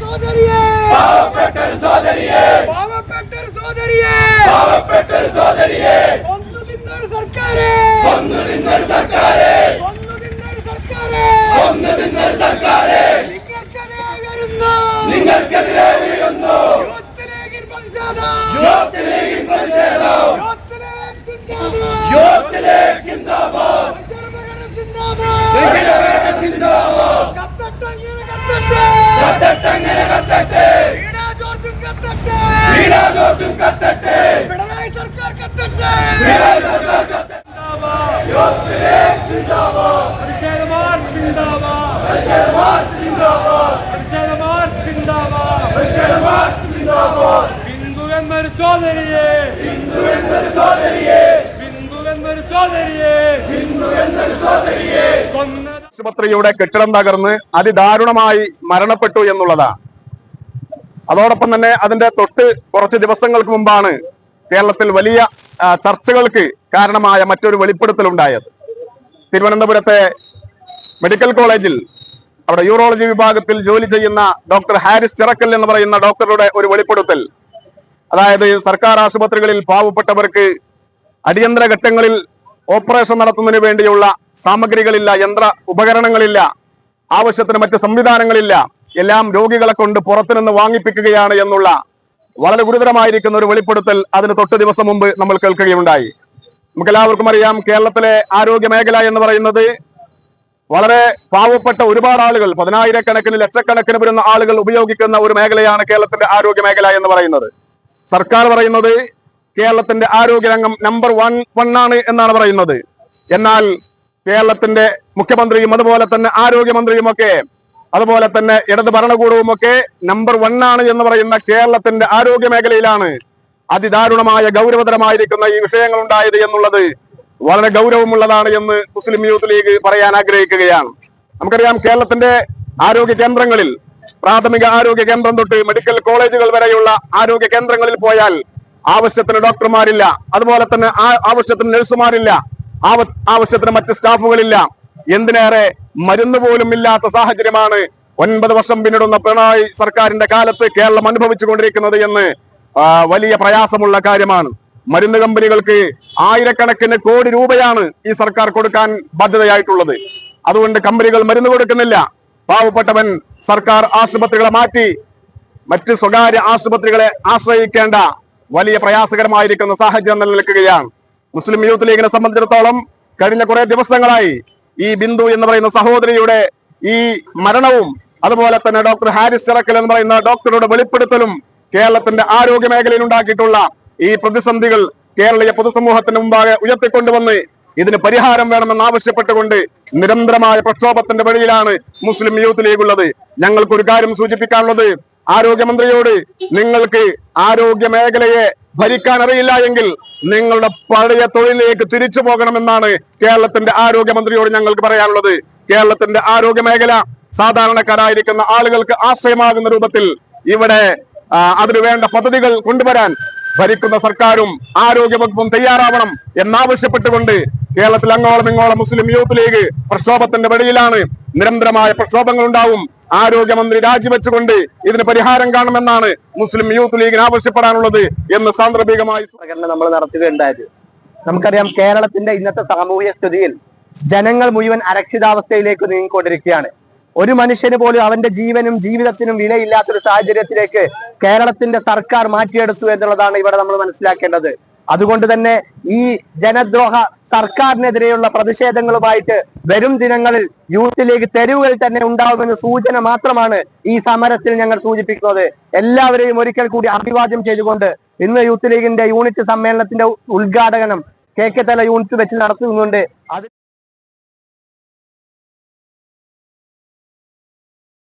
സോദരിയെ സോദരിയെ ബിന്ദു എന്നൊരു സോദരിയെ ഹിന്ദു എന്നൊരു സോദരിയെ ബിന്ദു എന്നൊരു സോദരിയെ ഹിന്ദു എന്നൊരു സോദരിയെ കൊന്നത് ആശുപത്രിയുടെ കെട്ടിടം തകർന്ന് അതിദാരുണമായി മരണപ്പെട്ടു എന്നുള്ളതാണ് അതോടൊപ്പം തന്നെ അതിന്റെ തൊട്ട് കുറച്ച് ദിവസങ്ങൾക്ക് മുമ്പാണ് കേരളത്തിൽ വലിയ ചർച്ചകൾക്ക് കാരണമായ മറ്റൊരു വെളിപ്പെടുത്തൽ ഉണ്ടായത് തിരുവനന്തപുരത്തെ മെഡിക്കൽ കോളേജിൽ അവിടെ യൂറോളജി വിഭാഗത്തിൽ ജോലി ചെയ്യുന്ന ഡോക്ടർ ഹാരിസ് ചിറക്കൽ എന്ന് പറയുന്ന ഡോക്ടറുടെ ഒരു വെളിപ്പെടുത്തൽ. അതായത് സർക്കാർ ആശുപത്രികളിൽ പാവപ്പെട്ടവർക്ക് അടിയന്തര ഘട്ടങ്ങളിൽ ഓപ്പറേഷൻ നടത്തുന്നതിന് വേണ്ടിയുള്ള സാമഗ്രികളില്ല യന്ത്ര ഉപകരണങ്ങളില്ല ആവശ്യത്തിന് മറ്റ് സംവിധാനങ്ങളില്ല. എല്ലാം രോഗികളെ കൊണ്ട് പുറത്തുനിന്ന് വാങ്ങിപ്പിക്കുകയാണ് എന്നുള്ള വളരെ ഗുരുതരമായിരിക്കുന്ന ഒരു വെളിപ്പെടുത്തൽ അതിന് തൊട്ട് ദിവസം മുമ്പ് നമ്മൾ കേൾക്കുകയുണ്ടായി. നമുക്കെല്ലാവർക്കും അറിയാം കേരളത്തിലെ ആരോഗ്യ മേഖല എന്ന് പറയുന്നത് വളരെ പാവപ്പെട്ട ഒരുപാട് ആളുകൾ പതിനായിരക്കണക്കിന് ലക്ഷക്കണക്കിന് വരുന്ന ആളുകൾ ഉപയോഗിക്കുന്ന ഒരു മേഖലയാണ് കേരളത്തിന്റെ ആരോഗ്യ മേഖല എന്ന് പറയുന്നത്. സർക്കാർ പറയുന്നത് കേരളത്തിന്റെ ആരോഗ്യരംഗം നമ്പർ വൺ വൺ ആണ് എന്നാണ് പറയുന്നത്. എന്നാൽ കേരളത്തിന്റെ മുഖ്യമന്ത്രിയും അതുപോലെ തന്നെ ആരോഗ്യമന്ത്രിയും ഒക്കെ അതുപോലെ തന്നെ ഇടത് ഭരണകൂടവും ഒക്കെ നമ്പർ വൺ ആണ് എന്ന് പറയുന്ന കേരളത്തിന്റെ ആരോഗ്യ മേഖലയിലാണ് അതിദാരുണമായ ഗൗരവതരമായിരിക്കുന്ന ഈ വിഷയങ്ങൾ ഉണ്ടായത് എന്നുള്ളത് വളരെ ഗൗരവമുള്ളതാണ് എന്ന് മുസ്ലിം യൂത്ത് ലീഗ് പറയാൻ ആഗ്രഹിക്കുകയാണ്. നമുക്കറിയാം കേരളത്തിന്റെ ആരോഗ്യ കേന്ദ്രങ്ങളിൽ പ്രാഥമിക ആരോഗ്യ കേന്ദ്രം തൊട്ട് മെഡിക്കൽ കോളേജുകൾ വരെയുള്ള ആരോഗ്യ കേന്ദ്രങ്ങളിൽ പോയാൽ ആവശ്യത്തിന് ഡോക്ടർമാരില്ല. അതുപോലെ തന്നെ ആവശ്യത്തിന് നഴ്സുമാരില്ല. ആവശ്യത്തിന് മറ്റ് സ്റ്റാഫുകളില്ല. എന്തിനേറെ മരുന്ന് പോലും ഇല്ലാത്ത സാഹചര്യമാണ് ഒൻപത് വർഷം പിന്നിടുന്ന പിണറായി സർക്കാരിന്റെ കാലത്ത് കേരളം അനുഭവിച്ചു കൊണ്ടിരിക്കുന്നത് എന്ന് വലിയ പ്രയാസമുള്ള കാര്യമാണ്. മരുന്ന് കമ്പനികൾക്ക് ആയിരക്കണക്കിന് കോടി രൂപയാണ് ഈ സർക്കാർ കൊടുക്കാൻ ബാധ്യതയായിട്ടുള്ളത്. അതുകൊണ്ട് കമ്പനികൾ മരുന്ന് കൊടുക്കുന്നില്ല. പാവപ്പെട്ടവൻ സർക്കാർ ആശുപത്രികളെ മാറ്റി. മറ്റ് സ്വകാര്യ ആശുപത്രികളെ ആശ്രയിക്കേണ്ട വലിയ പ്രയാസകരമായിരിക്കുന്ന സാഹചര്യം നിലനിൽക്കുകയാണ്. മുസ്ലിം യൂത്ത് ലീഗിനെ സംബന്ധിച്ചിടത്തോളം കഴിഞ്ഞ കുറെ ദിവസങ്ങളായി ഈ ബിന്ദു എന്ന് പറയുന്ന സഹോദരിയുടെ ഈ മരണവും അതുപോലെ തന്നെ ഡോക്ടർ ഹാരിസ് ചിറക്കൽ എന്ന് പറയുന്ന ഡോക്ടറുടെ വെളിപ്പെടുത്തലും കേരളത്തിന്റെ ആരോഗ്യ മേഖലയിൽ ഉണ്ടാക്കിയിട്ടുള്ള ഈ പ്രതിസന്ധികൾ കേരളീയ പൊതുസമൂഹത്തിന് മുമ്പാകെ ഉയർത്തിക്കൊണ്ടുവന്ന് ഇതിന് പരിഹാരം വേണമെന്ന് ആവശ്യപ്പെട്ടുകൊണ്ട് നിരന്തരമായ പ്രക്ഷോഭത്തിന്റെ വഴിയിലാണ് മുസ്ലിം യൂത്ത് ലീഗ് ഉള്ളത്. ഞങ്ങൾക്കൊരു കാര്യം സൂചിപ്പിക്കാനുള്ളത്. ആരോഗ്യമന്ത്രിയോട് നിങ്ങൾക്ക് ആരോഗ്യ മേഖലയെ ഭരിക്കാൻ അറിയില്ല എങ്കിൽ നിങ്ങളുടെ പഴയ തൊഴിലിലേക്ക് തിരിച്ചു പോകണമെന്നാണ് കേരളത്തിന്റെ ആരോഗ്യമന്ത്രിയോട് ഞങ്ങൾക്ക് പറയാനുള്ളത്. കേരളത്തിന്റെ ആരോഗ്യ മേഖല സാധാരണക്കാരായിരിക്കുന്ന ആളുകൾക്ക് ആശ്രയമാകുന്ന രൂപത്തിൽ ഇവിടെ അതിനുവേണ്ട അതിനു വേണ്ട പദ്ധതികൾ കൊണ്ടുവരാൻ ഭരിക്കുന്ന സർക്കാരും ആരോഗ്യ വകുപ്പും തയ്യാറാവണം എന്നാവശ്യപ്പെട്ടുകൊണ്ട് കേരളത്തിൽ അങ്ങോളം ഇങ്ങോളം മുസ്ലിം യൂത്ത് ലീഗ് പ്രക്ഷോഭത്തിന്റെ വഴിയിലാണ് നിരന്തരമായ പ്രക്ഷോഭങ്ങൾ ഉണ്ടാവും ആരോഗ്യമന്ത്രി രാജിവെച്ചുകൊണ്ട് ഇതിന് പരിഹാരം കാണുമെന്നാണ് മുസ്ലിം യൂത്ത് ലീഗിന് ആവശ്യപ്പെടാനുള്ളത് എന്ന് സാന്ദർഭികമായി നമ്മൾ നടത്തുകയുണ്ടായത് നമുക്കറിയാം കേരളത്തിന്റെ ഇന്നത്തെ സാമൂഹ്യ സ്ഥിതിയിൽ ജനങ്ങൾ മുഴുവൻ അരക്ഷിതാവസ്ഥയിലേക്ക് നീങ്ങിക്കൊണ്ടിരിക്കുകയാണ്. ഒരു മനുഷ്യന് പോലും അവന്റെ ജീവനും ജീവിതത്തിനും വിലയില്ലാത്തൊരു സാഹചര്യത്തിലേക്ക് കേരളത്തിന്റെ സർക്കാർ മാറ്റിയെടുത്തു എന്നുള്ളതാണ് ഇവിടെ നമ്മൾ മനസ്സിലാക്കേണ്ടത്. അതുകൊണ്ട് തന്നെ ഈ ജനദ്രോഹ സർക്കാരിനെതിരെയുള്ള പ്രതിഷേധങ്ങളുമായിട്ട് വരും ദിനങ്ങളിൽ യൂത്ത് ലീഗ് തെരുവുകളിൽ തന്നെ ഉണ്ടാവുമെന്ന സൂചന മാത്രമാണ് ഈ സമരത്തിൽ ഞങ്ങൾ സൂചിപ്പിക്കുന്നത്. എല്ലാവരെയും ഒരിക്കൽ കൂടി അഭിവാദ്യം ചെയ്തുകൊണ്ട് ഇന്ന് യൂത്ത് ലീഗിന്റെ യൂണിറ്റ് സമ്മേളനത്തിന്റെ ഉദ്ഘാടനം കെ കെ തല യൂണിറ്റ് വെച്ച് നടത്തുന്നുണ്ട്. അത്